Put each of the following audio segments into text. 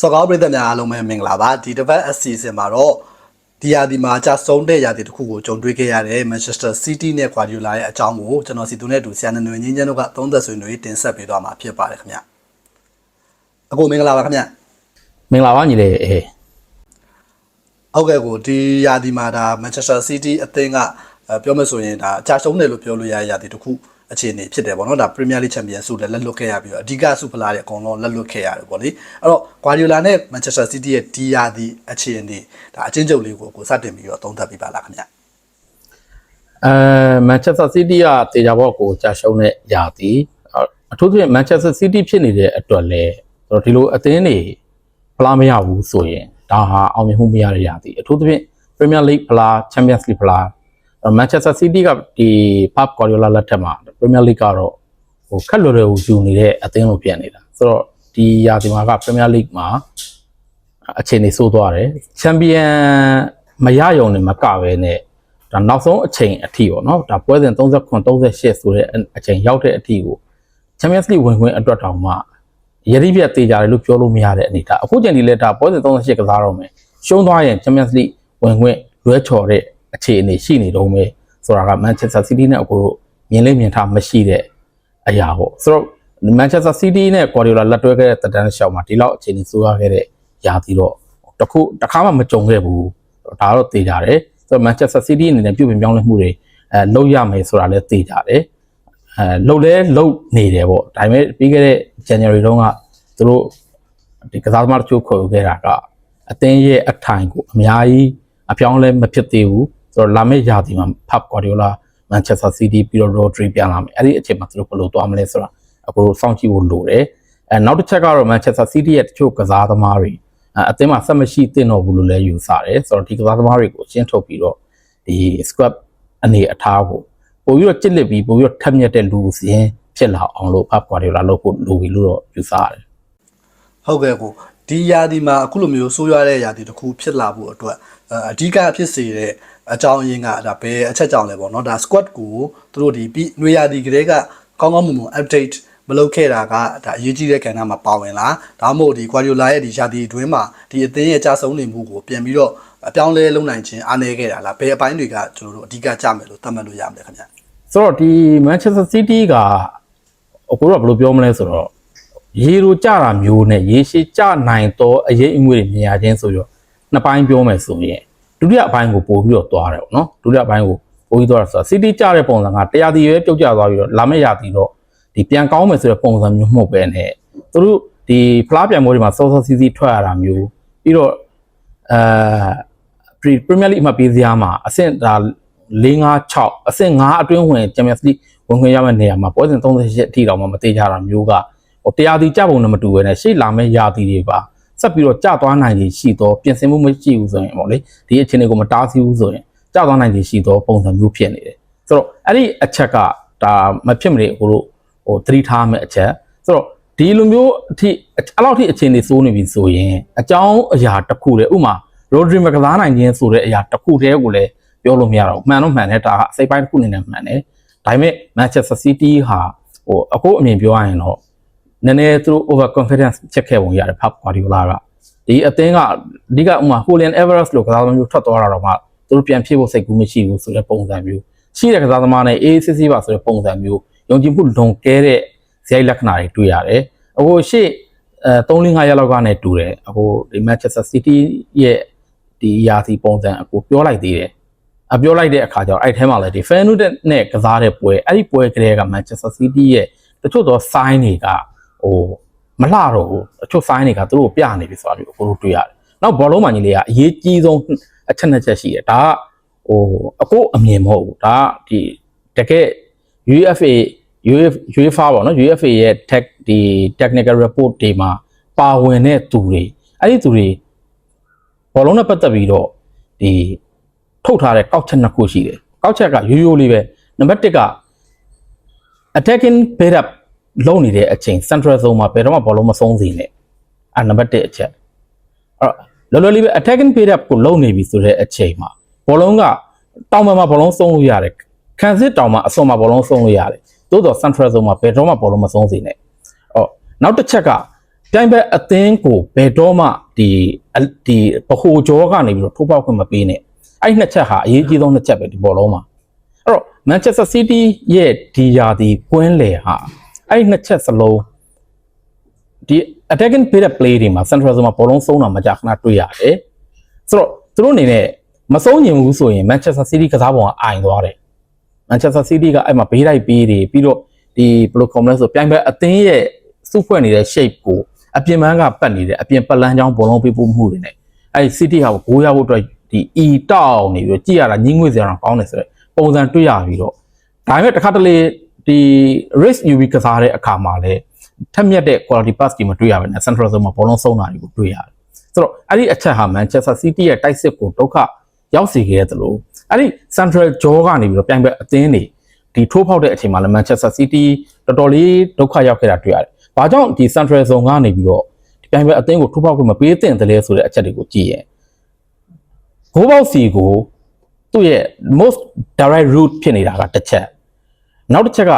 စောကောင်းပြည်သက်များအားလုံးပဲမင်္ဂလာပါဒီတစ်ပတ်အစီအစဉ်မှာတော့ဒီယာဒီမှာကြာဆုံးတဲ့ယာဒီတစ်ခုကိုကြုံတွေ့ခဲ့ရတဲ့ Manchester City နဲ့ Guardiola ရဲ့အကြောင်းကိုကျွန်တော်စီသူနဲ့အတူဆရာနနွေငင်းချမ်းတို့ကသုံးသက်ဆွေးနွေးတင်ဆက်ပေးသွားမှာဖြစ်ပါတယ်ခင်ဗျအကိုမင်္ဂလာပါခင်ဗျမင်္ဂလာပါညီလေးအေးဟုတ်ကဲ့ကိုဒီယာဒီမှာဒါ Manchester City အသင်းကအဲပြောမဆိုရင်ဒါကြာဆုံးတယ်လို့ပြောလို့ရတဲ့ယာဒီတစ်ခု အခြေအနေဖြစ်တယ်ပေါ့နော်ဒါ Premier League Champions ဆုလည်းလက်လွတ်ခဲ့ရပြီးတော့အဓိကဆုဖလားတွေအကုန်လုံးလက်လွတ်ခဲ့ရတယ်ပေါ့လေအဲ့တော့ Guardiola နဲ့ Manchester City ရဲ့ဒီယာဒီအခြေအနေဒါအချင်းချုပ်လေးကိုကိုစတင်ပြီးတော့သုံးသပ်ပြပါလားခင်ဗျအဲမန်ချက်စတာစီးတီးကတေချာဘော့ကိုကြာရှုံးတဲ့ယာတီအထူးသဖြင့်မန်ချက်စတာစီးတီးဖြစ်နေတဲ့အတွက်လဲဆိုတော့ဒီလိုအသင်းတွေဖလားမရဘူးဆိုရင်ဒါဟာအောင်မြင်မှုမရတဲ့ယာတီအထူးသဖြင့် Premier League ဖလား Champions League ဖလား မန်ချက်စတာစီးတီးကဒီ Pep Guardiola လက်ထက်မှာ Premier League ကတော့ဟိုခက်လွယ်လွယ်ကိုယူနေတဲ့အသင်းလိုပြန်နေတာဆိုတော့ဒီယာတီမှာက Premier League မှာအခြေအနေဆိုးသွားတယ်ချန်ပီယံမရယုံနဲ့မကပဲနဲ့ဒါနောက်ဆုံးအချိန်အထိပေါ့နော်ဒါပွဲစဉ်39 38ဆိုတဲ့အချိန်ရောက်တဲ့အထိကို Champions League ဝင်ခွင့်အတွက်တောင်မှရည်ရည်ပြတ်သေးကြတယ်လို့ပြောလို့မရတဲ့အနေဒါအခုချိန်ဒီလက်ဒါပွဲစဉ်38ကစားတော့မယ်ရှုံးသွားရင် Champions League ဝင်ခွင့်လွဲချော်တဲ့ အခြေအနေရှိနေတော့မယ်ဆိုတာက Manchester City နဲ့အခုတို့မြင်လေးမြင်ထားမရှိတဲ့အရာပေါ့ဆိုတော့ Manchester City နဲ့ Guardiola လက်တွဲခဲ့တဲ့တက်တန်းရှောက်မှာဒီလောက်အခြေအနေဆိုးရခဲ့တဲ့ရာသီတော့တခုတစ်ခါမှမကြုံခဲ့ဘူးဒါတော့သိကြတယ်ဆိုတော့ Manchester City အနေနဲ့ပြုပြင်ပြောင်းလဲမှုတွေအဲလုပ်ရမယ်ဆိုတာလည်းသိကြတယ်အဲလုပ်လဲလုပ်နေတယ်ပေါ့ဒါပေမဲ့ပြီးခဲ့တဲ့ January တုန်းကသူတို့ဒီကစားသမားတချို့ခေါ်ခဲ့တာကအသင်းရဲ့အထိုင်ကိုအများကြီးအပြောင်းလဲမဖြစ်သေးဘူး ဆိုတော့လာမယ့်ရာသီမှာ Pep Guardiola Manchester City ပြီးတော့ Rodri ပြန်လာမယ်အဲ့ဒီအချိန်မှာသူတို့ဘယ်လိုသွားမလဲဆိုတာအခုစောင့်ကြည့်ဖို့လိုတယ်အဲနောက်တစ်ချက်ကတော့ Manchester City ရဲ့တချို့ကစားသမားတွေအဲအသင်းမှာဆက်မရှိသင့်တော့ဘူးလို့လည်းယူဆတယ်ဆိုတော့ဒီကစားသမားတွေကိုရှင်းထုတ်ပြီးတော့ဒီ squad အနေအထားကိုပို့ပြီးတော့ကြစ်လက်ပြီးပို့ပြီးတော့ထက်မြက်တဲ့လူစင်းဖြစ်လာအောင်လို့ Pep Guardiola လုပ်ဖို့လိုပြီလို့တော့ယူဆရတယ် ဟုတ်ကဲ့ကိုဒီယာဒီမှာအခုလိုမျိုးဆိုးရွားတဲ့ယာဒီတစ်ခုဖြစ်လာဖို့အတွက်အဲအဓိကဖြစ်စေတဲ့အကြောင်းအရင်းကဒါဘယ်အချက်ကြောင့်လဲပေါ့နော်ဒါ squad ကိုသူတို့ဒီပြီးနွေယာဒီကလေးကကောင်းကောင်းမွန်မွန် update မလုပ်ခဲ့တာကဒါအရေးကြီးတဲ့ကဏ္ဍမှာပါဝင်လာဒါမှမဟုတ်ဒီ Guardiola ရဲ့ဒီယာဒီအတွင်းမှာဒီအသင်းရဲ့ကြာဆုံးနေမှုကိုပြန်ပြီးတော့အပြောင်းလဲလုပ်နိုင်ခြင်းအားနည်းခဲ့တာလားဘယ်အပိုင်းတွေကကျွန်တော်တို့အဓိကကြမယ်လို့သတ်မှတ်လို့ရမလဲခင်ဗျဆိုတော့ဒီ Manchester City ကအခုတော့ဘယ်လိုပြောမလဲဆိုတော့ ရေလိုကြတာမျိုးနဲ့ရေရှိကြနိုင်တော့အရေးအငွေ့တွေမြင်ရခြင်းဆိုတော့နှစ်ပိုင်းပြောမယ်ဆိုရင်ဒုတိယအပိုင်းကိုပို့ပြီးတော့သွားတယ်ပေါ့နော်ဒုတိယအပိုင်းကိုပို့ပြီးသွားတာဆိုတော့ City ကြတဲ့ပုံစံကတရားတီရွယ်ပြုတ်ကျသွားပြီးတော့လာမယ့်ရာသီတော့ဒီပြန်ကောင်းမယ်ဆိုတဲ့ပုံစံမျိုးမဟုတ်ပဲနဲ့သူတို့ဒီဖလားပြန်ပွဲတွေမှာစောစောစီးစီးထွက်ရတာမျိုးပြီးတော့အဲ Premier League အမှပေးစရာမှာအဆင့်ဒါ4 5 6အဆင့်5အတွင်းဝင် Champions League ဝင်ခွင့်ရမယ့်နေရာမှာပွဲစဉ်38အထိတောင်မှမသေးကြတာမျိုးကဟို တရားတီကြပုံနဲ့မတူဘဲနဲ့ရှေ့လာမယ့်ရာသီတွေပါဆက်ပြီးတော့ကြာသွားနိုင်ခြေရှိတော့ပြင်ဆင်မှုမရှိဘူးဆိုရင်ပေါ့လေဒီအခြေအနေကိုမတားဆီးဘူးဆိုရင်ကြာသွားနိုင်ခြေရှိတော့ပုံစံမျိုးဖြစ်နေတယ်ဆိုတော့အဲ့ဒီအချက်ကဒါမဖြစ်မနေဟိုတို့ဟိုသတိထားမယ့်အချက်ဆိုတော့ဒီလိုမျိုးအထိအဲ့လောက်ထိအခြေအနေစိုးနေပြီဆိုရင်အကြောင်းအရာတစ်ခုတည်းဥမာ Rodri မကစားနိုင်ခြင်းဆိုတဲ့အရာတစ်ခုတည်းကိုလည်းပြောလို့မရတော့ဘူးမှန်တော့မှန်တယ်ဒါကအစိပ်ပိုင်းတစ်ခုအနေနဲ့မှန်တယ်ဒါပေမဲ့ Manchester City ဟာဟိုအခုအမြင်ပြောရရင်တော့ နည်းနည်းသူတို့ over confidence ချက်ခဲ့ပုံရတယ် Pep Guardiola ကဒီအသင်းကအဓိကဥမာ Julian Alvarez လို့ကစားသမားမျိုးထွက်သွားတာတော့မှသူတို့ပြန်ဖြစ်ဖို့စိတ်ကူးမရှိဘူးဆိုတဲ့ပုံစံမျိုးရှိတဲ့ကစားသမားနဲ့ ACC ပါဆိုတဲ့ပုံစံမျိုးယုံကြည်မှုလွန်ကဲတဲ့ဇယိုက်လက္ခဏာတွေတွေ့ရတယ်အခုရှေ့အဲ3 5ရက်လောက်ကနေတူတယ်အခုဒီ Manchester City ရဲ့ဒီယာစီပုံစံအခုပြောလိုက်သေးတယ်အပြောလိုက်တဲ့အခါကျတော့အဲ့ထဲမှာလည်းဒီ Feyenoord နဲ့ကစားတဲ့ပွဲအဲ့ဒီပွဲကလေးက Manchester City ရဲ့တချို့သော sign တွေက ဟိုမလှတော့ဘူးတချို့ sign တွေကသူတို့ကိုပြနေပြီဆိုတာမျိုးကိုတို့တွေ့ရတယ်နောက်ဘောလုံးမှကြီးလေးကအရေးကြီးဆုံးအချက်နှစ်ချက်ရှိတယ်ဒါကဟိုအကိုအမြင်မဟုတ်ဘူးဒါကဒီတကယ် UEFA UEFA ပေါ့နော် UEFA ရဲ့ tech ဒီ technical report တွေမှာပါဝင်တဲ့သူတွေအဲ့ဒီသူတွေဘောလုံးနဲ့ပတ်သက်ပြီးတော့ဒီထုတ်ထားတဲ့ကောက်ချက်နှစ်ခုရှိတယ်ကောက်ချက်ကရိုးရိုးလေးပဲနံပါတ်1က attacking build up လုပ်နေတဲ့အချိန် central zone မှာဘယ်တော့မှဘောလုံးမဆုံးစေနဲ့အဲနံပါတ်1အချက်အဲ့တော့လောလောလေးပဲ attacking build up ကိုလုပ်နေပြီဆိုတဲ့အချိန်မှာဘောလုံးကတောင်ပံမှာဘောလုံးဆုံးလို့ရတယ်ခံစစ်တောင်မှာအစွန်မှာဘောလုံးဆုံးလို့ရတယ်သို့တော့ central zone မှာဘယ်တော့မှဘောလုံးမဆုံးစေနဲ့အော်နောက်တစ်ချက်ကပြိုင်ဘက်အသင်းကိုဘယ်တော့မှဒီအဒီဗဟိုကြောကနေပြီးတော့ထိုးပေါက်ခွင့်မပေးနဲ့အဲ့ဒီနှစ်ချက်ဟာအရေးကြီးဆုံးနှစ်ချက်ပဲဒီဘောလုံးမှာအဲ့တော့ Manchester City ရဲ့ဒီယာဒီကွင်းလေဟာ အဲ့ဒီနှစ်ချက်စလုံးဒီ attacking period play တွေမှာ central zone မှာဘောလုံးဆုံးတာမကြာခဏတွေ့ရတယ်ဆိုတော့သူတို့အနေနဲ့မဆုံးညင်ဘူးဆိုရင် Manchester City ကစားပုံကအိုင်သွားတယ် Manchester City ကအဲ့မှာဘေးလိုက်ပေးတယ်ပြီးတော့ဒီဘယ်လိုခေါ်မလဲဆိုပြိုင်ဘက်အသင်းရဲ့စုဖွဲ့နေတဲ့ shape ကိုအပြင်ပန်းကပတ်နေတယ်အပြင်ပတ်လန်းချောင်းဘောလုံးပေးပို့မှုတွေနဲ့အဲ့ဒီ City ဟာကိုရဖို့အတွက်ဒီ E တောက်နေပြီးတော့ကြည့်ရတာညှင်းငွေ့စရာတော့ကောင်းတယ်ဆိုတော့ပုံစံတွေ့ရပြီးတော့ဒါပေမဲ့တစ်ခါတလေ ဒီ risk UV ကစားတဲ့အခါမှာလည်းထက်မြက်တဲ့ quality pass တွေမတွေ့ရဘဲနဲ့ central zone မှာဘောလုံးဆုံးတာတွေကိုတွေ့ရတယ်ဆိုတော့အဲ့ဒီအချက်ဟာ Manchester City ရဲ့တိုက်စစ်ကိုဒုက္ခရောက်စေခဲ့တယ်လို့အဲ့ဒီ central jaw ကနေပြီးတော့ပြိုင်ဘက်အသင်းတွေဒီထိုးဖောက်တဲ့အချိန်မှာလည်း Manchester City တော်တော်လေးဒုက္ခရောက်ခဲ့တာတွေ့ရတယ်။ဘာကြောင့်ဒီ central zone ကနေပြီးတော့ဒီပြိုင်ဘက်အသင်းကိုထိုးဖောက်ခွင့်မပေးသင့်တယ်လဲဆိုတဲ့အချက်တွေကိုကြည့်ရင်ဂိုးပေါက်စီကိုသူ့ရဲ့ most direct route ဖြစ်နေတာကတစ်ချက် နောက်တစ်ချက်က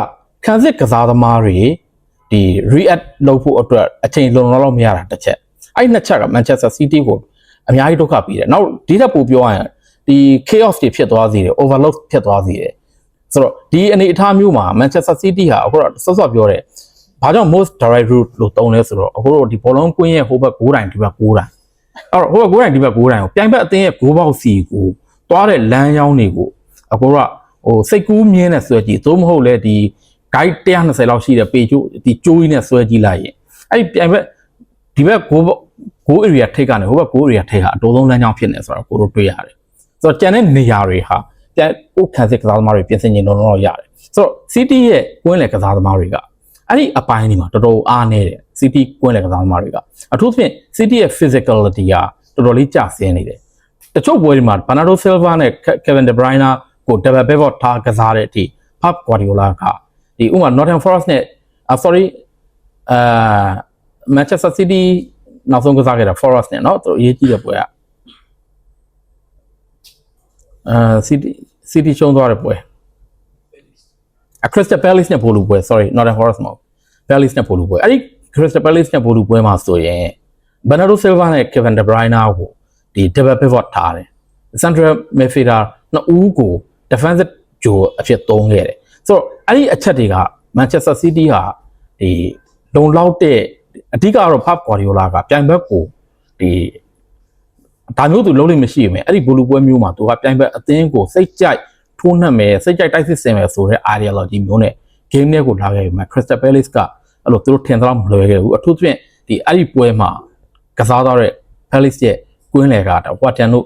ခံစစ်ကစားသမားတွေဒီ react လုပ်ဖို့အတွက်အချိန်လုံလောက်လောက်မရတာတစ်ချက်အဲ့ဒီနှစ်ချက်က Manchester City ကိုအများကြီးဒုက္ခပေးတယ်နောက်ဒီထက်ပိုပြောရရင်ဒီ chaos တွေဖြစ်သွားစေတယ် overload ဖြစ်သွားစေတယ်ဆိုတော့ဒီအနေအထားမျိုးမှာ Manchester City ဟာအခုတော့စောစောပြောတယ်ဘာကြောင့် most direct route လို့တုံးလဲဆိုတော့အခုတော့ဒီဘောလုံးကွင်းရဲ့ဟိုဘက်9တိုင်ဒီဘက်9တိုင်အဲ့တော့ဟိုဘက်9တိုင်ဒီဘက်9တိုင်ကိုပြိုင်ဘက်အသင်းရဲ့9ပေါက်စီကိုသွားတဲ့လမ်းကြောင်းတွေကိုအခုတော့ ဟိုစိတ်ကူးမြင်းနဲ့ဆွဲကြည့်သို့မဟုတ်လဲဒီ guide 120လောက်ရှိတဲ့ပေကျိုးဒီကျိုးကြီးနဲ့ဆွဲကြည့်လိုက်ရင်အဲ့ဒီပြိုင်ဘက်ဒီဘက်9 9 area ထိတ်ကနေဟိုဘက်9 area ထိတ်ဟာအတိုးဆုံးလမ်းကြောင်းဖြစ်နေဆိုတော့ကိုတို့တွေ့ရတယ်ဆိုတော့ကျန်တဲ့နေရာတွေဟာပြန်ကိုခံစစ်ကစားသမားတွေပြင်ဆင်နေတော့တော့ရတယ်ဆိုတော့ City ရဲ့ကွင်းလေကစားသမားတွေကအဲ့ဒီအပိုင်းဒီမှာတော်တော်အားနေတယ် City ကွင်းလေကစားသမားတွေကအထူးသဖြင့် City ရဲ့ physicality ကတော်တော်လေးကျဆင်းနေတယ်တချို့ပွဲတွေမှာ Bernardo Silva နဲ့ Kevin De Bruyne ကို double pivot ထားကစားတဲ့အထိ Pep Guardiola ကဒီဥပမာ Nottingham Forest နဲ့ uh, sorry အာ Manchester City နောက်ဆုံးကစားခဲ့တာ Forest နဲ့เนาะသူတို့အရေးကြီးတဲ့ပွဲကအာ City City ရှုံးသွားတဲ့ပွဲအ Crystal Palace နဲ့ပို့လူပွဲ sorry Nottingham Forest မဟုတ် Palace နဲ့ပို့လူပွဲအဲ့ဒီ Crystal Palace နဲ့ပို့လူပွဲမှာဆိုရင် Bernardo Silva နဲ့ Kevin De Bruyne ကိုဒီ double pivot ထားတယ် Central midfielder နှစ်ဦးကို defensive ဂျိုအဖြစ်သုံးခဲ့တယ်ဆိုတော့အဲ့ဒီအချက်တွေက Manchester City ဟာဒီလုံလောက်တဲ့အဓိကတော့ Pep Guardiola ကပြိုင်ဘက်ကိုဒီဒါမျိုးသူလုံးလို့မရှိဘူးမယ်အဲ့ဒီဘူလူပွဲမျိုးမှာသူကပြိုင်ဘက်အသင်းကိုစိတ်ကြိုက်ထိုးနှက်မယ်စိတ်ကြိုက်တိုက်စစ်ဆင်မယ်ဆိုတဲ့ ideology မျိုးနဲ့ game နဲ့ကိုလာခဲ့ပြီမှာ Crystal Palace ကအဲ့လိုသူတို့ထင်သလောက်မလွယ်ခဲ့ဘူးအထူးသဖြင့်ဒီအဲ့ဒီပွဲမှာကစားသွားတဲ့ Palace ရဲ့ကွင်းလေကတော့ Watan တို့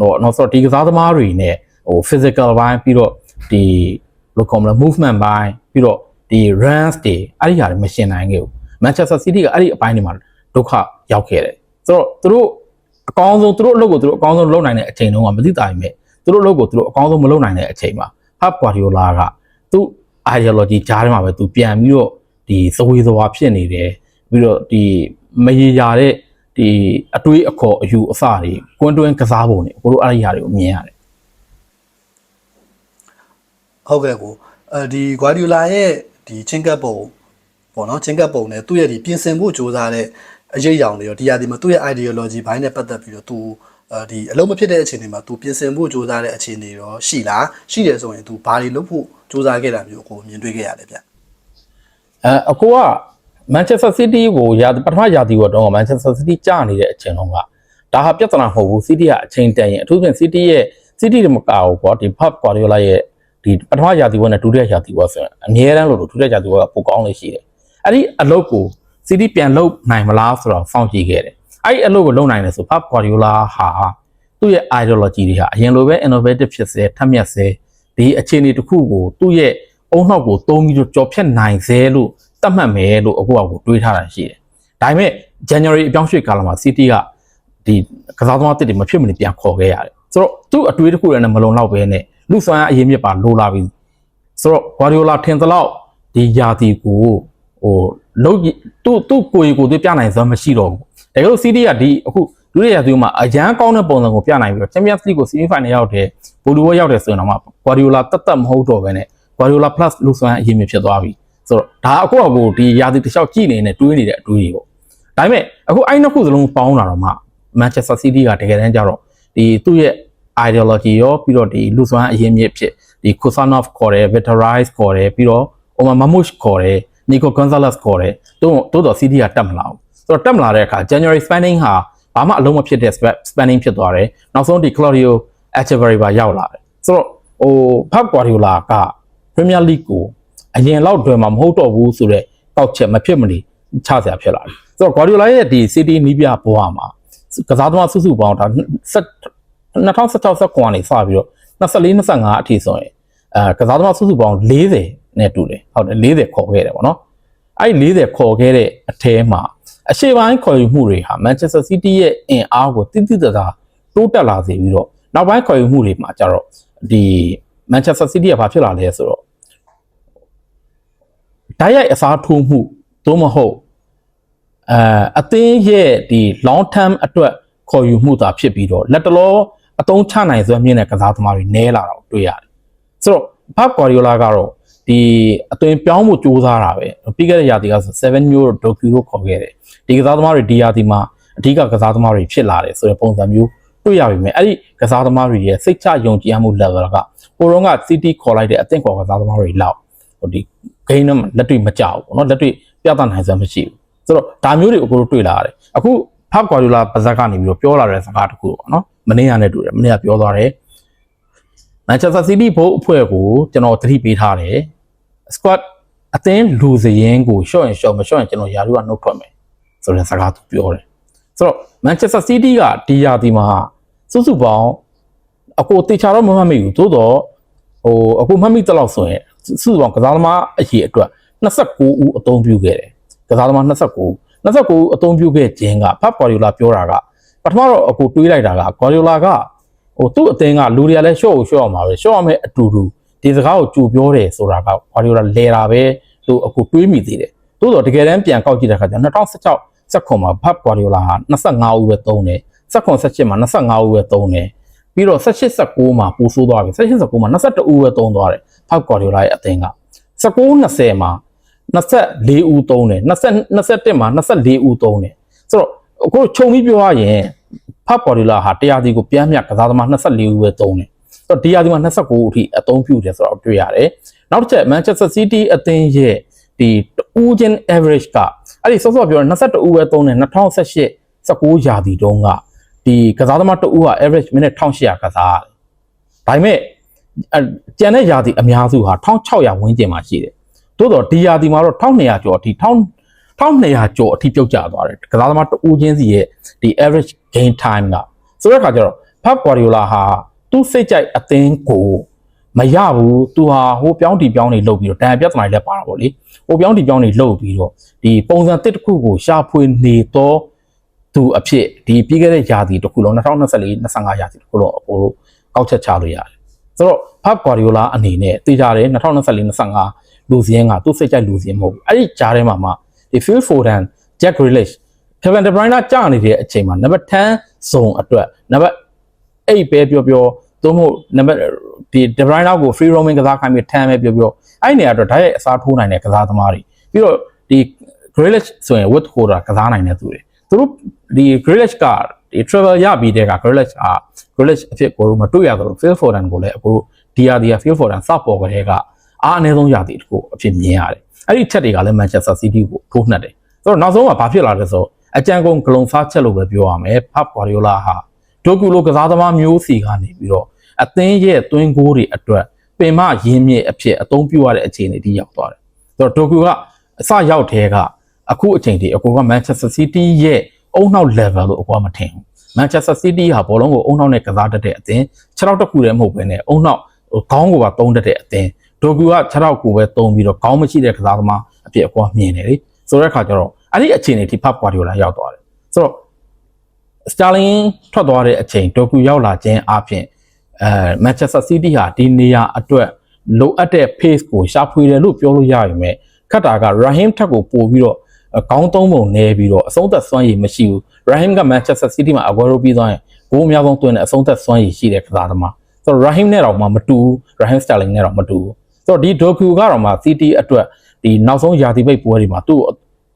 ဟိုတော့ဆိုတော့ဒီကစားသမားတွေနဲ့ ဟို physical ဘိုင်းပြီးတော့ဒီဘယ်လိုခေါ်မလဲ movement ဘိုင်းပြီးတော့ဒီ runs တွေအဲ့ဒီဟာတွေမရှင်နိုင်ခဲ့ဘူး Manchester City ကအဲ့ဒီအပိုင်းတွေမှာဒုက္ခရောက်ခဲ့တယ်ဆိုတော့သူတို့အကောင်းဆုံးသူတို့အလုပ်ကိုသူတို့အကောင်းဆုံးလုပ်နိုင်တဲ့အချိန်တုန်းကမသိတာပဲသူတို့အလုပ်ကိုသူတို့အကောင်းဆုံးမလုပ်နိုင်တဲ့အချိန်မှာ Pep Guardiola ကသူ့ ideology ကြားထဲမှာပဲသူပြန်ပြီးတော့ဒီသဝေသဝါဖြစ်နေတယ်ပြီးတော့ဒီမရေရာတဲ့ဒီအတွေးအခေါ်အယူအဆတွေကွန်းတွင်းကစားပုံတွေကိုတို့အဲ့ဒီဟာတွေကိုမြင်ရတယ် ဟုတ်ကဲ့ကိုအဲဒီဂွာဒီယိုလာရဲ့ဒီချင်းကပ်ပုံပေါ့နော်ချင်းကပ်ပုံနဲ့သူ့ရဲ့ဒီပြင်ဆင်ဖို့ကြိုးစားတဲ့အရေးအယောင်တွေရောဒီဟာဒီမှာသူ့ရဲ့ ideology ဘိုင်းနဲ့ပတ်သက်ပြီးတော့သူအဲဒီအလုံးမဖြစ်တဲ့အခြေအနေမှာသူပြင်ဆင်ဖို့ကြိုးစားတဲ့အခြေအနေရောရှိလားရှိတယ်ဆိုရင်သူဘာတွေလုပ်ဖို့ကြိုးစားခဲ့တာမျိုးကိုမြင်တွေ့ခဲ့ရတယ်ဗျအဲအကိုက Manchester City ကိုရာပထမရာသီကတော့ Manchester City ကြာနေတဲ့အချိန်တုန်းကဒါဟာပြဿနာမဟုတ်ဘူး City ကအချိန်တန်ရင်အထူးသဖြင့် City ရဲ့ City တွေမကဘူးပေါ့ဒီ Pep Guardiola ရဲ့ ဒီပထမရာသီဝက်နဲ့ဒုတိယရာသီဝက်ဆိုရင်အများတန်းလို့လို့ဒုတိယရာသီဝက်ကပိုကောင်းလေးရှိတယ်အဲ့ဒီအလုပ်ကို City ပြန်လုပ်နိုင်မလားဆိုတော့စောင့်ကြည့်ခဲ့တယ်အဲ့ဒီအလုပ်ကိုလုပ်နိုင်တယ်ဆို Pep Guardiola ဟာသူ့ရဲ့ ideology တွေဟာအရင်လိုပဲ innovative ဖြစ်စေထက်မြက်စေဒီအခြေအနေတစ်ခုကိုသူ့ရဲ့အုံနောက်ကိုသုံးပြီးတော့ကြော်ဖြတ်နိုင်စေလို့သတ်မှတ်မယ်လို့အခုကကိုတွေးထားတာရှိတယ်ဒါပေမဲ့ January အပြောင်းရွှေ့ကာလမှာ City ကဒီကစားသမားတစ်တွေမဖြစ်မနေပြန်ခေါ်ခဲ့ရတယ်ဆိုတော့သူ့အတွေးတစ်ခုလည်းမလုံလောက်ပဲနဲ့ လူဆွမ်းအရေးမြစ်ပါလိုလာပြီဆိုတော့ Guardiola ထင်သလောက်ဒီယာတီကိုဟိုလုံးသူ့သူ့ကိုယ်ကိုယ်သူပြနိုင်စွမ်းမရှိတော့ဘူးတကယ်လို့ City ကဒီအခုဒုတိယရာသီမှာအရန်ကောင်းတဲ့ပုံစံကိုပြနိုင်ပြီးတော့ Champions League ကို semi final ရောက်တယ်ဘူလူဝရောက်တယ်ဆိုရင်တော့မှ Guardiola တတ်တတ်မဟုတ်တော့ဘဲနဲ့ Guardiola plus လူဆွမ်းအရေးမြစ်ဖြစ်သွားပြီဆိုတော့ဒါအခုအကိုဒီရာသီတစ်လျှောက်ကြည့်နေနဲ့တွေးနေတဲ့အတွေးတွေပေါ့ဒါပေမဲ့အခုအဲ့နှစ်ခုစလုံးပေါင်းလာတော့မှ Manchester City ကတကယ်တမ်းကျတော့ဒီသူ့ရဲ့ ideology ရောပြီးတော့ဒီလူစွမ်းအရင်မြစ်ဖြစ်ဒီ Kusanov ခေါ်တယ် Vittorize ခေါ်တယ်ပြီးတော့ Omar Mamush ခေါ်တယ် Nico Gonzalez ခေါ်တယ်တို့တို့တော့ City ကတက်မလာဘူးဆိုတော့တက်မလာတဲ့အခါ January spending ဟာဘာမှအလုံးမဖြစ်တဲ့ spending ဖြစ်သွားတယ်နောက်ဆုံးဒီ Claudio Echeverri ပါရောက်လာတယ်ဆိုတော့ဟို Pep Guardiola က Premier League ကိုအရင်လောက်တွင်မှာမဟုတ်တော့ဘူးဆိုတော့တောက်ချက်မဖြစ်မနေချစရာဖြစ်လာတယ်ဆိုတော့ Guardiola ရဲ့ဒီ City နီးပြဘွားမှာကစားသမားစုစုပေါင်းဒါ 2016 19ကနေစပြီးတော့24 25အထိဆိုရင်အဲကစားသမားစုစုပေါင်း40နဲ့တူတယ်ဟုတ်တယ်40ခေါ်ခဲ့တယ်ပေါ့နော်အဲ့ဒီ40ခေါ်ခဲ့တဲ့အထဲမှာအရှေ့ပိုင်းခေါ်ယူမှုတွေဟာ Manchester City ရဲ့အင်အားကိုတိတိကျကျတိုးတက်လာစေပြီးတော့နောက်ပိုင်းခေါ်ယူမှုတွေမှာကျတော့ဒီ Manchester City ကဘာဖြစ်လာလဲဆိုတော့ဓာတ်ရိုက်အစားထိုးမှုသို့မဟုတ်အဲအသင်းရဲ့ဒီ long term အတွက်ခေါ်ယူမှုသာဖြစ်ပြီးတော့လက်တလော အသုံးချနိုင်စွမ်းမြင့်တဲ့ကစားသမားတွေနည်းလာတော့တွေ့ရတယ်ဆိုတော့ Pep Guardiola ကတော့ဒီအသွင်ပြောင်းဖို့စူးစမ်းတာပဲပြီးခဲ့တဲ့ရာသီကဆို7 euro doku ကိုခေါ်ခဲ့တယ်ဒီကစားသမားတွေဒီရာသီမှာအဓိကကစားသမားတွေဖြစ်လာတယ်ဆိုတဲ့ပုံစံမျိုးတွေ့ရပြီမြင်အဲ့ဒီကစားသမားတွေရဲ့စိတ်ချယုံကြည်မှု level ကကိုရောက city ခေါ်လိုက်တဲ့အသင့်ခေါ်ကစားသမားတွေလောက်ဟိုဒီ game တော့လက်တွေ့မကြဘူးပေါ့နော်လက်တွေ့ပြသနိုင်စမ်းမရှိဘူးဆိုတော့ဒါမျိုးတွေကိုကိုတို့တွေ့လာရတယ်အခု Pep Guardiola ပါဇက်ကနေပြီးတော့ပြောလာတဲ့စကားတခုပေါ့နော် မနေ့ကနဲ့တွေ့တယ်မနေ့ကပြောသွားတယ်မန်ချက်စတာစီးတီးဘို့အဖွဲ့ကိုကျွန်တော်သတိပေးထားတယ်စကွတ်အသင်းလူစရင်ကိုရှော့ရင်ရှော့မရှော့ရင်ကျွန်တော်ယာရုကနှုတ်ထွက်မယ်ဆိုတဲ့စကားသူပြောတယ်ဆိုတော့မန်ချက်စတာစီးတီးကဒီယာဒီမှာစုစုပေါင်းအကိုတေချာတော့မမှတ်မိဘူးသို့တော့ဟိုအခုမှတ်မိတလောက်ဆိုရင်စုစုပေါင်းကစားသမားအရေးအတွက်29ဦးအသုံးပြုခဲ့တယ်ကစားသမား29 29ဦးအသုံးပြုခဲ့ခြင်းကဖတ်ကွာဒီယိုလာပြောတာက ပထမတော့အခုတွေးလိုက်တာကကွာဒီယိုလာကဟိုသူ့အသင်းကလူတွေကလည်းရှော့ကိုရှော့အောင်ပါပဲရှော့အောင်မဲ့အတူတူဒီစကားကိုကြိုပြောတယ်ဆိုတာကကွာဒီယိုလာလဲတာပဲလို့အခုတွေးမိသေးတယ်သို့တော့တကယ်တမ်းပြန်ကောက်ကြည့်တဲ့အခါကျ2016စက်ခွန်မှာဖတ်ကွာဒီယိုလာဟာ25ဦးပဲသုံးတယ်စက်ခွန်17မှာ25ဦးပဲသုံးတယ်ပြီးတော့18 19မှာပိုဆိုးသွားပြီ18 19မှာ22ဦးပဲသုံးသွားတယ်ဖတ်ကွာဒီယိုလာရဲ့အသင်းက19 20မှာ24ဦးသုံးတယ်20 21မှာ24ဦးသုံးတယ်ဆိုတော့ အခုခြုံပြီးပြောရရင်ဖတ်ပေါ်ဒီလာဟာတရားဒီကိုပြန်မြကစားသမား24ဦးပဲသုံးတယ်ဆိုတော့ဒီယာဒီမှာ29ဦးအထိအသုံးပြုတယ်ဆိုတော့တွေ့ရတယ်နောက်တစ်ချက် Manchester City အသင်းရဲ့ဒီဦးချင်း average ကအဲ့ဒီစောစောပြော22ဦးပဲသုံးတယ်2018 19ရာသီတုန်းကဒီကစားသမားတဦးက average minute 1800ကစားတယ်ဒါပေမဲ့ကျန်တဲ့ရာသီအများစုဟာ1600ဝန်းကျင်မှာရှိတယ်သို့တော့ဒီယာဒီမှာတော့1200ကျော်အထိ1000 1200ကျော်အထိပြုတ်ကျသွားတယ်ကစားသမားတဦးချင်းစီရဲ့ဒီ average game time ကဆိုတဲ့အခါကျတော့ Pep Guardiola ဟာသူ့စိတ်ကြိုက်အသင်းကိုမရဘူးသူဟာဟိုပြောင်းတီပြောင်းနေလုပ်ပြီးတော့တန်ပြဿနာတွေလည်းပါတာပေါ့လေဟိုပြောင်းတီပြောင်းနေလုပ်ပြီးတော့ဒီပုံစံတစ်တစ်ခုကိုရှာဖွေနေတော့သူအဖြစ်ဒီပြီးခဲ့တဲ့ယာတီတစ်ခုလုံး2024 25ယာတီတစ်ခုလုံးအပေါ်လို့ကောက်ချက်ချလို့ရတယ်ဆိုတော့ Pep Guardiola အနေနဲ့သိကြတယ်2024 25လူစင်းကသူ့စိတ်ကြိုက်လူစင်းမဟုတ်ဘူးအဲ့ဒီကြားထဲမှာမှ ဒီ Phil Foden Jack Grealish Kevin De Bruyne ကြာနေတဲ့အချိန်မှာ number 10 zone အတွက် number 8ပဲပြောပြောသို့မဟုတ် number ဒီ De Bruyne ကို free roaming ကစားခိုင်းပြီး10ပဲပြောပြောအဲ့နေရာတော့ဓာတ်ရိုက်အစားထိုးနိုင်တဲ့ကစားသမားတွေပြီးတော့ဒီ Grealish ဆိုရင် width holder ကစားနိုင်တဲ့သူတွေသူတို့ဒီ Grealish ကဒီ travel ရပြီးတဲ့က Grealish အာ Grealish အဖြစ်ကိုမတွေ့ရသလို Phil Foden ကိုလည်းအခုဒီယာဒီယာ Phil Foden စပေါ်ကြတဲ့ကအားအနည်းဆုံးရသည်တခုအဖြစ်မြင်ရတယ် အဲ့ဒီချက်တွေကလည်း Manchester City ကိုထိုးနှက်တယ်ဆိုတော့နောက်ဆုံးကဘာဖြစ်လာလဲဆိုအကြံကုန်ဂလုံစားချက်လို့ပဲပြောရမယ်ဖပ်ဂွာဒီယိုလာဟာဒိုကူလိုကစားသမားမျိုးစီကနေပြီးတော့အသင်းရဲ့သွင်းကိုးတွေအတွက်ပင်မရင်းမြစ်အဖြစ်အသုံးပြုရတဲ့အခြေအနေတိရောက်သွားတယ်ဆိုတော့ဒိုကူကအစရောက်တဲ့ကအခုအချိန်ထိအကူက Manchester City ရဲ့အုံနောက် level လို့အကူကမထင်ဘူး Manchester City ဟာဘောလုံးကိုအုံနောက်နဲ့ကစားတတ်တဲ့အသင်း6တော့တစ်ခုတည်းမဟုတ်ဘဲနဲ့အုံနောက်ဟိုခေါင်းကိုပါသုံးတတ်တဲ့အသင်း ဒိုကူက6တော့ကိုပဲသုံးပြီးတော့ခေါင်းမရှိတဲ့ကစားသမားအဖြစ်အကူကမြင်တယ်လေဆိုတဲ့အခါကျတော့အဲ့ဒီအခြေအနေထိဖပ်ကွာဒီယိုလာရောက်သွားတယ်ဆိုတော့စတာလင်ထွက်သွားတဲ့အချိန်ဒိုကူရောက်လာခြင်းအပြင်အဲ Manchester City ဟာဒီနေရာအတွက်လိုအပ်တဲ့ pace ကိုရှာဖွေတယ်လို့ပြောလို့ရရင်ပဲခတ်တာက Raheem ထက်ကိုပို့ပြီးတော့ခေါင်းသုံးပုံနေပြီးတော့အဆုံးသက်စွမ်းရည်မရှိဘူး Raheem က Manchester City မှာ Aguero ပြီးသွားရင်ဂိုးအများဆုံးသွင်းတဲ့အဆုံးသက်စွမ်းရည်ရှိတဲ့ကစားသမားဆိုတော့ Raheem နဲ့တော့မှမတူဘူး Raheem Sterling နဲ့တော့မတူဘူး ဆိုတော့ဒီ Doku ကတော့မှ City အတွက်ဒီနောက်ဆုံးယာတီပိတ်ပွဲတွေမှာသူ့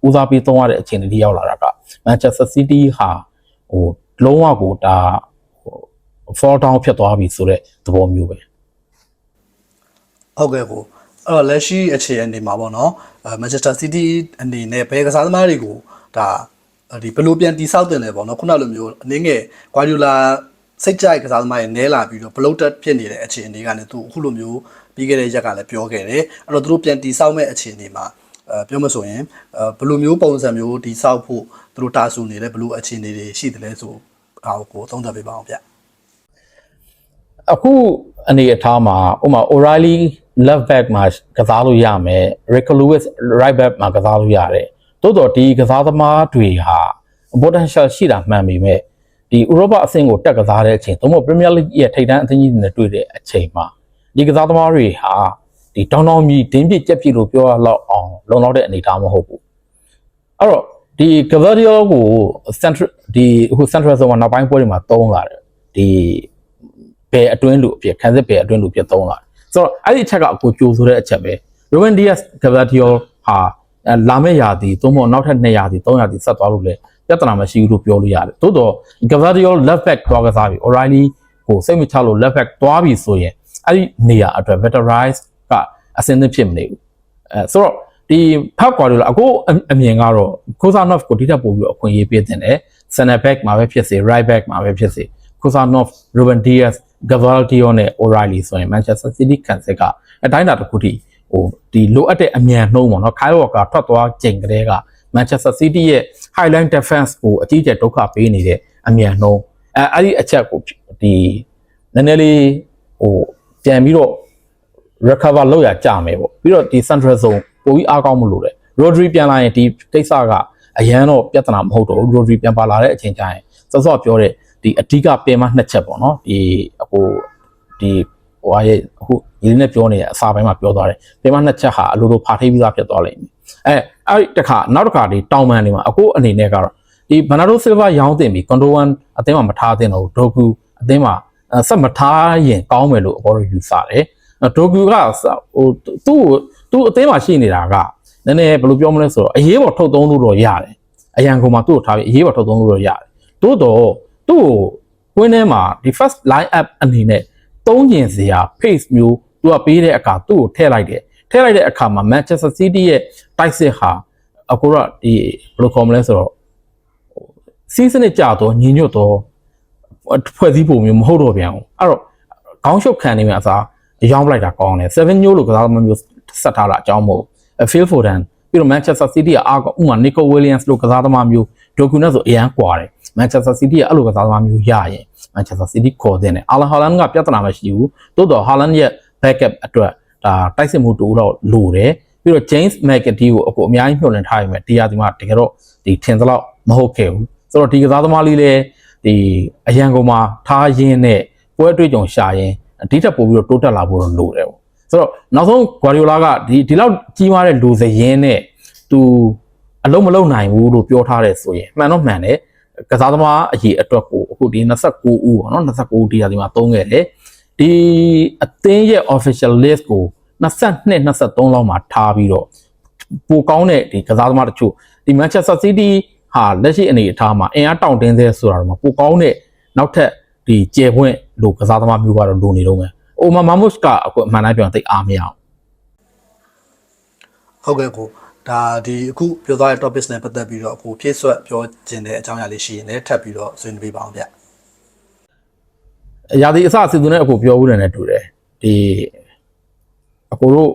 ဦးစားပေးသုံးရတဲ့အခြေအနေတွေရောက်လာတာက Manchester City ဟာဟိုလုံးဝကိုဒါဟို fall down ဖြစ်သွားပြီဆိုတဲ့သဘောမျိုးပဲဟုတ်ကဲ့ကိုအဲ့တော့လက်ရှိအခြေအနေမှာပေါ့နော်အဲ Manchester City အနေနဲ့ဘယ်ကစားသမားတွေကိုဒါဒီဘယ်လိုပြန်တိဆောက်တင်လဲပေါ့နော်ခုနလိုမျိုးအနည်းငယ် Guardiola စိတ်ကြိုက်ကစားသမားတွေနဲလာပြီးတော့ bloated ဖြစ်နေတဲ့အခြေအနေကနေသူအခုလိုမျိုး ပြီးခဲ့တဲ့ရက်ကလည်းပြောခဲ့တယ်အဲ့တော့သူတို့ပြန်တိဆောက်မဲ့အခြေအနေမှာအဲပြောမဆိုရင်အဲဘယ်လိုမျိုးပုံစံမျိုးတိဆောက်ဖို့သူတို့တာဆူနေလဲဘယ်လိုအခြေအနေတွေရှိတယ်လဲဆိုဒါကိုသုံးသပ်ပေးပါအောင်ဗျအခုအနေအထားမှာဥပမာ O'Reilly left back မှာကစားလို့ရမယ် Rick Lewis right back မှာကစားလို့ရတယ်တိုးတော့ဒီကစားသမားတွေဟာ potential ရှိတာမှန်ပေမဲ့ဒီဥရောပအဆင့်ကိုတက်ကစားတဲ့အချိန်သို့မဟုတ် Premier League ရဲ့ထိပ်တန်းအသင်းကြီးတွေနဲ့တွေ့တဲ့အချိန်မှာ ဒီကစားသမားတွေဟာဒီတောင်းတောင်းကြီးတင်းပြစ်ကြက်ပြစ်လို့ပြောရတော့အောင်လုံလောက်တဲ့အနေအထားမဟုတ်ဘူးအဲ့တော့ဒီ Gavardio ကို central ဒီဟို central zone မှာနောက်ပိုင်းပွဲတွေမှာတုံးလာတယ်ဒီဘယ်အတွင်းလူအဖြစ်ခံစစ်ဘယ်အတွင်းလူဖြစ်သုံးလာဆိုတော့အဲ့ဒီအချက်ကအကိုကြိုဆိုတဲ့အချက်ပဲ Ruben Dias Gavardio ဟာအဲလာမယ့်ရာသီသို့မဟုတ်နောက်ထပ်2ရာသီ3ရာသီဆက်သွားလို့လေပြဿနာမရှိဘူးလို့ပြောလို့ရတယ်သို့တော့ Gavardio left back သွားကစားပြီ O'Reilly ကိုစိတ်မချလို့ left back သွားပြီဆိုရင် အဲ့ဒီနေရာအတွက် veterize ကအစင်းသင့်ဖြစ်မနေဘူးအဲဆိုတော့ဒီဖက်ကွာလို့အကိုအမြင်ကတော့ Kozanov ကိုဒီတက်ပို့ပြီးတော့အခွင့်အရေးပေးတင်တယ် center back မှာပဲဖြစ်စေ right back မှာပဲဖြစ်စေ Kozanov Ruben Dias Gavardio နဲ့ O'Reilly ဆိုရင် Manchester City ကန်စစ်ကအတိုင်းအတာတစ်ခုထိဟိုဒီလိုအပ်တဲ့အမြန်နှုံးပေါ့နော် Kyle Walker ထွက်သွားချိန်ကလေးက Manchester City ရဲ့ highline defense ကိုအကြီးအကျယ်ဒုက္ခပေးနေတဲ့အမြန်နှုံးအဲအဲ့ဒီအချက်ကိုဒီနည်းနည်းလေးဟို ပြန်ပြီးတော့ recover လုပ်ရကြမယ်ပေါ့ပြီးတော့ဒီ central zone ပိုပြီးအားကောင်းမလို့လေ Rodri ပြန်လာရင်ဒီကိစ္စကအရန်တော့ပြဿနာမဟုတ်တော့ဘူး Rodri ပြန်ပါလာတဲ့အချိန်ကျရင်စောစောပြောတဲ့ဒီအဓိကပင်မနှစ်ချက်ပေါ့နော်ဒီအခုဒီဟိုအရဲ့အခုဒီနေ့ပြောနေတဲ့အစာပိုင်းမှာပြောသွားတယ်ပင်မနှစ်ချက်ဟာအလိုလိုဖာထိပ်ပြီးသားဖြစ်သွားလိမ့်မယ်အဲအဲ့ဒီတစ်ခါနောက်တစ်ခါဒီတောင်ပန်တွေမှာအခုအနေနဲ့ကတော့ဒီဘနာဒိုဆီလ်ဗာရောင်းတင်ပြီးကွန်ဒိုဝန်အသင်းမှာမထားသင့်တော့ဘူးဒိုကူအသင်းမှာ ဆက်မထားရင်ကောင်းမယ်လို့အပေါ်ယူဆတယ်ဒိုကူကဟိုသူ့သူ့အသင်းမှာရှိနေတာကနည်းနည်းဘယ်လိုပြောမလဲဆိုတော့အရေးပေါ်ထုတ်သုံးလို့တော့ရတယ်အရန်ကုန်မှာသူ့ကိုထားပြီးအရေးပေါ်ထုတ်သုံးလို့တော့ရတယ်တိုးတော့သူ့ကိုကွင်းထဲမှာဒီ first line up အနေနဲ့သုံးကျင်စရာ pace မျိုးသူကပေးတဲ့အခါသူ့ကိုထည့်လိုက်တယ်ထည့်လိုက်တဲ့အခါမှာ Manchester City ရဲ့တိုက်စစ်ဟာအခုတော့ဒီဘယ်လိုခေါ်မလဲဆိုတော့စီးစနစ်ကြတော့ညီညွတ်တော့ ဖွဲ့စည်းပုံမျိုးမဟုတ်တော့ပြန်ဘူးအဲ့တော့ခေါင်းရှုပ်ခံနေမှာအစားရောင်းပလိုက်တာကောင်းတယ်7ညိုးလို့ကစားသမားမျိုးဆက်ထားတာအကြောင်းမဟုတ် Phil Foden ပြီးတော့ Manchester City ကအာဥမာ Nico Williams လို့ကစားသမားမျိုးဒိုကူနဲ့ဆိုအရန်ကွာတယ် Manchester City ကအဲ့လိုကစားသမားမျိုးရရင် Manchester City ခေါ်တဲ့နဲ့အာလန်ဟာလန်ကပြဿနာမရှိဘူးတိုးတော့ဟာလန်ရဲ့ backup အတွက်ဒါတိုက်စစ်မှုတူတော့လိုတယ်ပြီးတော့ James McAtee ကိုအခုအများကြီးမျှော်လင့်ထားရမယ်တရားဒီမှာတကယ်တော့ဒီထင်သလောက်မဟုတ်ခဲ့ဘူးဆိုတော့ဒီကစားသမားလေးလည်း ဒီအရန်ကုန်မှာထားရင်းနဲ့ပွဲအတွေ့အကြုံရှာရင်းဒီထက်ပိုပြီးတော့တိုးတက်လာဖို့တော့လိုတယ်ပေါ့ဆိုတော့နောက်ဆုံး Guardiola ကဒီဒီလောက်ကြီးမားတဲ့လူစရင်နဲ့သူအလုံးမလုံးနိုင်ဘူးလို့ပြောထားတယ်ဆိုရင်မှန်တော့မှန်တယ်ကစားသမားအရေးအတွက်ကိုအခုဒီ29ဦးပေါ့နော်29ဦးတရားဒီမှာသုံးခဲ့တယ်ဒီအသင်းရဲ့ official list ကို22 23လောက်မှာထားပြီးတော့ပိုကောင်းတဲ့ဒီကစားသမားတချို့ဒီ Manchester City ဟာလက်ရှိအနေအထားမှာအင်အားတောင့်တင်းသေးဆိုတာတော့ပိုကောင်းတဲ့နောက်ထပ်ဒီကျေပွင့်လို့ကစားသမားမျိုးကတော့လိုနေတော့မယ်။အိုမာမာမုရှ်ကအခုအမှန်တိုင်းပြောရင်သိအားမရအောင်ဟုတ်ကဲ့ကိုဒါဒီအခုပြောသွားတဲ့ topics နဲ့ပတ်သက်ပြီးတော့အခုဖြည့်ဆွတ်ပြောခြင်းတဲ့အကြောင်းအရာလေးရှိရင်လည်းထပ်ပြီးတော့ဆွေးနွေးပေးပါအောင်ဗျရာသီအစအစီအစဉ်နဲ့အခုပြောဦးတယ်နဲ့တူတယ်ဒီအကိုတို့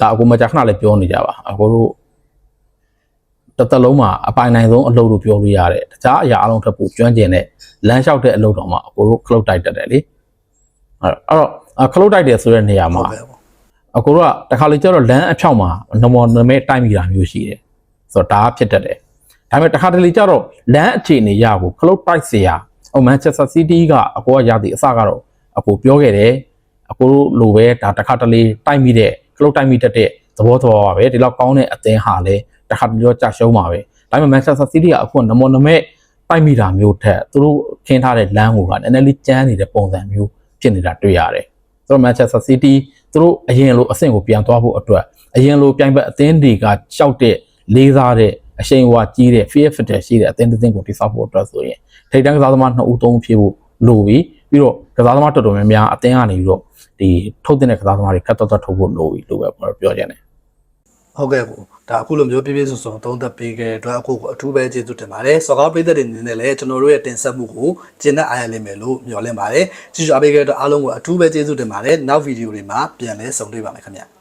ဒါအကိုမကြခဏလည်းပြောနေကြပါအကိုတို့ တစ်သက်လုံးမှာအပိုင်နိုင်ဆုံးအလုပ်လို့ပြောလို့ရတယ်တခြားအရာအလုံးထပ်ဖို့ကျွမ်းကျင်တဲ့လမ်းလျှောက်တဲ့အလုပ်တော်မှာအကိုတို့ခလုတ်တိုက်တတ်တယ်လေအဲ့တော့အဲ့တော့ခလုတ်တိုက်တယ်ဆိုတဲ့နေရာမှာ ဟုတ်ကဲ့ပေါ့ အကိုတို့ကတခါလေကျတော့လမ်းအဖြောက်မှာနမောနမဲတိုက်မိတာမျိုးရှိတယ်ဆိုတော့ဒါကဖြစ်တတ်တယ်ဒါပေမဲ့တခါတလေကျတော့လမ်းအခြေအနေရကိုခလုတ်တိုက်เสียဟိုမန်ချက်စတာစီးတီးကအကိုကရသည်အစကတော့အကိုပြောခဲ့တယ်အကိုတို့လိုပဲဒါတခါတလေတိုက်မိတဲ့ခလုတ်တိုက်မိတတ်တဲ့သဘောတော်ပါပဲဒီလောက်ကောင်းတဲ့အသင်းဟာလည်း တခါတလေတော့ကြာရှုံးပါပဲဒါပေမဲ့မန်ချက်စတာစီးတီးကအခုကနမောနမဲတိုက်မိတာမျိုးထက်သူတို့ခင်းထားတဲ့လမ်းကိုကနည်းနည်းလေးကျန်းနေတဲ့ပုံစံမျိုးဖြစ်နေတာတွေ့ရတယ်ဆိုတော့ Manchester City သူတို့အရင်လိုအဆင့်ကိုပြန်သွားဖို့အတွက်အရင်လိုပြိုင်ဘက်အသင်းတွေကကြောက်တဲ့လေးစားတဲ့အရှိန်အဝါကြီးတဲ့ fear factor ရှိတဲ့အသင်းတစ်သင်းကိုတိစောက်ဖို့အတွက်ဆိုရင်ထိပ်တန်းကစားသမား2ဦး3ဦးဖြစ်ဖို့လိုပြီးပြီးတော့ကစားသမားတော်တော်များများအသင်းကနေပြီးတော့ဒီထုတ်တဲ့ကစားသမားတွေခက်တော့တော့ထုတ်ဖို့လိုပြီလို့ပဲကျွန်တော်ပြောချင်တယ် ဟုတ်ကဲ့ကိုဒါအခုလိုမျိုးပြည့်ပြည့်စုံစုံသုံးသပ်ပေးခဲ့တဲ့အတွက်အခုကိုအထူးပဲကျေးဇူးတင်ပါတယ်စော်ကားပရိသတ်တွေအနေနဲ့လည်းကျွန်တော်တို့ရဲ့တင်ဆက်မှုကိုကျင့်တတ်အားရလိမ့်မယ်လို့မျှော်လင့်ပါတယ်ကြည့်ကြအားပေးခဲ့တဲ့အတွက်အားလုံးကိုအထူးပဲကျေးဇူးတင်ပါတယ်နောက်ဗီဒီယိုတွေမှာပြန်လည်ဆုံတွေ့ပါမယ်ခင်ဗျာ